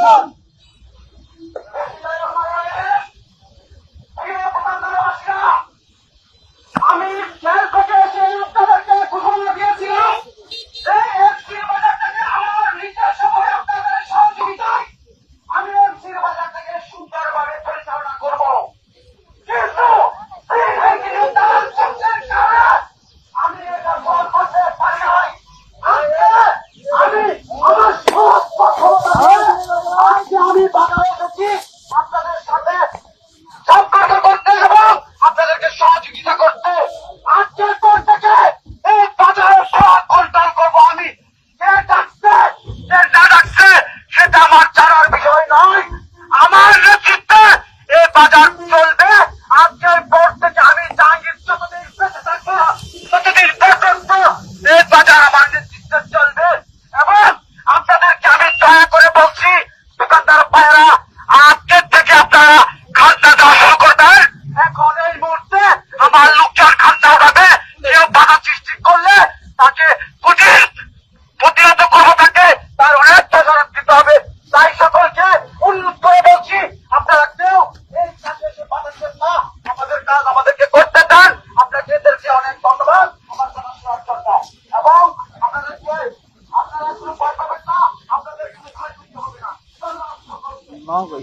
Stop! বাধা সৃষ্টি করলে তাকে কুটির প্রতিহত করব তার অনেক খেসারত দিতে হবে। তাই সকলকে উন্নত করে বলছি, আপনারা কেউ এই না। আমাদের কাজ আমাদেরকে করতে দেন। আপনাকে এদেরকে অনেক ধন্যবাদ। জন্য। এবং আপনাদেরকে হবে।